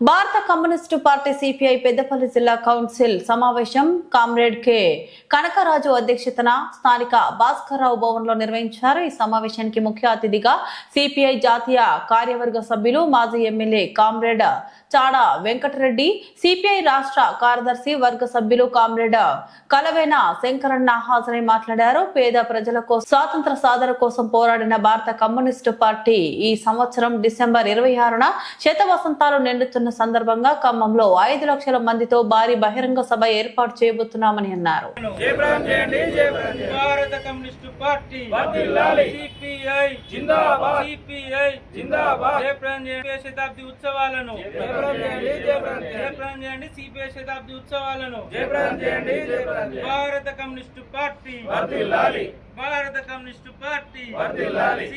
భారత కమ్యూనిస్టు పార్టీ సిపిఐ పెద్దపల్లి జిల్లా కౌన్సిల్ సమావేశం కామ్రేడ్ కె. కనకరాజు అధ్యక్షతన స్థానిక భాస్కర్రావు భవన్లో నిర్వహించారు. ఈ సమావేశానికి ముఖ్య అతిథిగా సిపిఐ జాతీయ కార్యవర్గ సభ్యులు మాజీ MLA comrade Chada Venkatareddy CPI రాష్ట్ర కార్యదర్శి వర్గ సభ్యులు కామ్రేడ్ కలవేన శంకరన్న హాజరై మాట్లాడారు. పేద ప్రజల కోసం స్వాతంత్ర సాధన కోసం పోరాడిన భారత కమ్యూనిస్టు పార్టీ ఈ సంవత్సరం డిసెంబర్ ఇరవై ఆరున శత వసంతాలు నిండుతున్న సందర్భంగా ఖమ్మంలో ఐదు లక్షల మందితో భారీ బహిరంగ సభ ఏర్పాటు చేయబోతున్నామని అన్నారు. జయప్రదం చేయండి జయప్రదం చేయండి. భారత కమ్యూనిస్టు పార్టీ. సిపిఐ. జిందాబాద్. సిపిఐ. జిందాబాద్. జయప్రదం చేయండి శతాబ్ది ఉత్సవాలను. జయప్రదం చేయండి జయప్రదం జయప్రదం చేయండి. సిపిఐ శతాబ్ది ఉత్సవాలను. జయప్రదం చేయండి జయప్రదం భారత కమ్యూనిస్టు పార్టీ. వర్ధిల్లాలి భారత కమ్యూనిస్టు పార్టీ. వర్ధిల్లాలి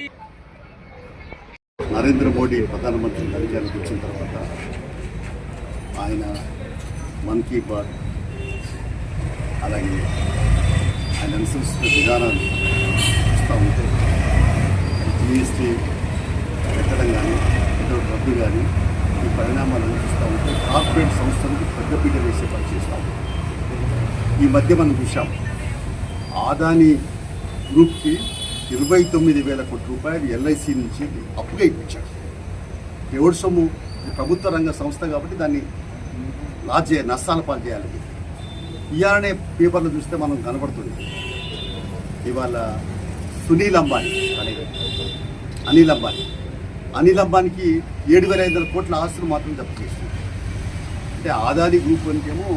నరేంద్ర మోడీ ప్రధానమంత్రి అధికారికి వచ్చిన తర్వాత ఆయన మన్ కీ బాత్. అలాగే ఆయన అనుసరిస్తున్న విధానాలు చూస్తూ ఉంటే జిఎస్టీ పెట్టడం కానీ పెట్రోల్ రద్దు కానీ ఈ పరిణామాలను చూస్తూ ఉంటే కార్పొరేట్ సంస్థలకు పెద్దపీట వేసే పని చేస్తూ ఈ మధ్య మనం చూసాం ఆదాని గ్రూప్కి ఇరవై తొమ్మిది వేల కోట్ల రూపాయలు ఎల్ఐసి నుంచి అప్పుగా ఇప్పించాడు ఎవరి సొమ్ము? ప్రభుత్వ రంగ సంస్థ కాబట్టి దాన్ని లాస్ చేయాలి నష్టాలు పాలు చేయాలి ఇవాళనే పేపర్లు చూస్తే మనం కనబడుతుంది. ఇవాళ సునీల్ అంబానీ అనే అనిల్ అంబానీ. అనిల్ అంబానీకి ఏడు వేల ఐదు వందల కోట్ల ఆస్తులు మాత్రం జప్తు చేస్తుంది అంటే ఆదాని గ్రూప్ అనికేమో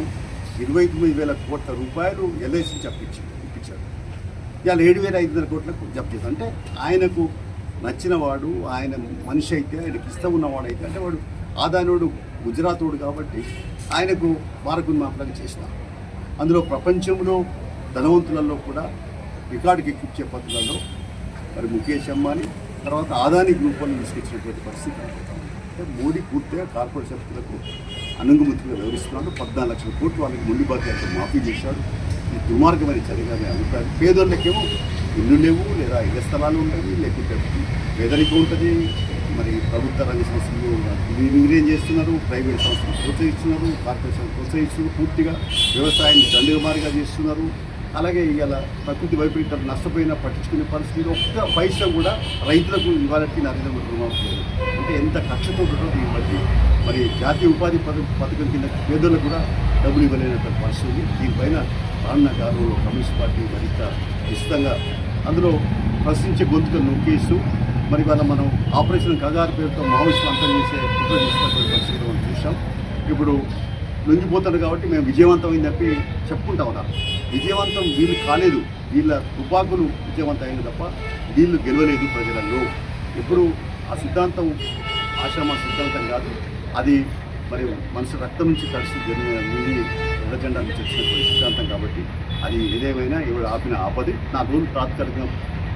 ఇరవై తొమ్మిది వేల కోట్ల రూపాయలు ఎల్ఐసి జప్పించి ఇప్పించాడు ఇవాళ ఏడు వేల ఐదు వందల కోట్లకు జప్తు చేశాడు అంటే ఆయనకు నచ్చినవాడు ఆయన మనిషి అయితే ఆయనకి ఇష్టం ఉన్నవాడు అయితే అంటే వాడు ఆదానోడు గుజరాతోడు కాబట్టి ఆయనకు మారకుని మాపలకు చేసిన. అందులో ప్రపంచంలో ధనవంతులలో కూడా రికార్డుకి ఎక్కించే పద్ధతులలో మరి ముఖేష్ అంబానీ తర్వాత ఆదాని గ్రూపులను తీసుకొచ్చినటువంటి పరిస్థితి. అంటే మోడీ పూర్తిగా కార్పొరేట్ శక్తులకు అనుగుముతిగా వివరిస్తున్నాడు. పద్నాలుగు లక్షల కోట్లు వాళ్ళకి మొండి బాధ్యతలు మాఫీ చేశాడు. ఇది దుర్మార్గమైన చర్యగా మేము అభిప్రాయం. పేదోళ్ళకేమో ఇల్లు లేవు లేదా ఇళ్ళ స్థలాలు ఉంటాయి లేకుంటే పేదరికం ఉంటుంది. మరి ప్రభుత్వ రంగ సంస్థలు మీరేం చేస్తున్నారు? ప్రైవేట్ సంస్థలు ప్రోత్సహిస్తున్నారు కార్పొరేషన్ ప్రోత్సహిస్తున్నారు పూర్తిగా వ్యవసాయాన్ని దండగమారిగా చేస్తున్నారు. అలాగే ఇవాళ ప్రకృతి వైపరీత్యాలు నష్టపోయినా పట్టించుకునే పరిస్థితి ఒక్క పైసా కూడా రైతులకు ఇవ్వాలంటే నరేంద్ర మోడీ రుణమాఫీ అంటే ఎంత కక్షతో ఉంటుంది ఈ మధ్య మరి జాతీయ ఉపాధి పథకం కింద పేదలకు కూడా డబ్బులు ఇవ్వలేనటువంటి పరిస్థితి దీనిపైన రానున్న కాలంలో కమ్యూనిస్ట్ పార్టీ మరింత ఖచ్చితంగా అందులో ప్రశ్నించే గొంతుకలు నొక్కేస్తూ మరి వాళ్ళ మనం ఆపరేషన్ కగార్ పేరుతో మావోయిస్టులు అంతం చేసే కుట్ర చేసినటువంటి పరిస్థితి మనం చూసాం ఇప్పుడు లొంగిపోతాడు కాబట్టి మేము విజయవంతమైంది చెప్పి చెప్పుకుంటా ఉన్నాం. విజయవంతం వీళ్ళు కాలేదు. వీళ్ళ తుపాకులు విజయవంతమైంది తప్ప వీళ్ళు గెలవలేదు ప్రజలలో. ఇప్పుడు ఆ సిద్ధాంతం ఆశ్రమ సిద్ధాంతం కాదు. అది మరి మనిషి రక్తం నుంచి కలిసి జరిగిన నీళ్ళు ఎర్రజెండా నుంచి వచ్చినటువంటి సిద్ధాంతం కాబట్టి అది ఏదేమైనా ఎవరు ఆపిన ఆపది. నా రోజు తాత్కాలికంగా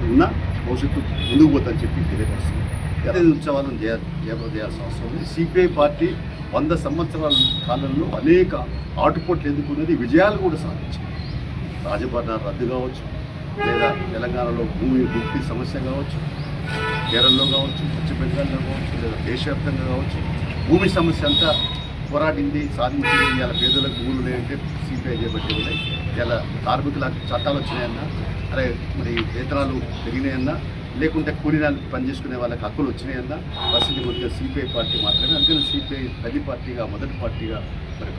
ఉన్న భవిష్యత్తు ముందుకు పోతుందని చెప్పి తెలియపరుస్తుంది ఇతర ఉత్సవాలను చేయ చేయాల్సిన అవసరం ఉంది సిపిఐ పార్టీ వంద సంవత్సరాల కాలంలో అనేక ఆటుపోట్లు ఎదుర్కొన్నది విజయాలు కూడా సాధించింది. రాజభరణాలు రద్దు కావచ్చు లేదా తెలంగాణలో భూమి భక్తి సమస్య కావచ్చు కేరళలో కావచ్చు పశ్చిమ బెంగాల్లో కావచ్చు లేదా దేశవ్యాప్తంగా కావచ్చు భూమి సమస్య అంతా పోరాడింది సాధించింది ఇలా పేదలకు భూములు లేదంటే సిపిఐ చేపట్టి ఉన్నాయి. ఇలా కార్మికుల చట్టాలు వచ్చినాయన్నా అరే మరి వేతనాలు పెరిగినాయన్నా లేకుంటే కూలీనాలు పనిచేసుకునే వాళ్ళకి హక్కులు వచ్చినాయన్నా వసతి కొద్దిగా సిపిఐ పార్టీ మాత్రమే అందుకని సిపిఐ తల్లి పార్టీగా మొదటి పార్టీగా మరి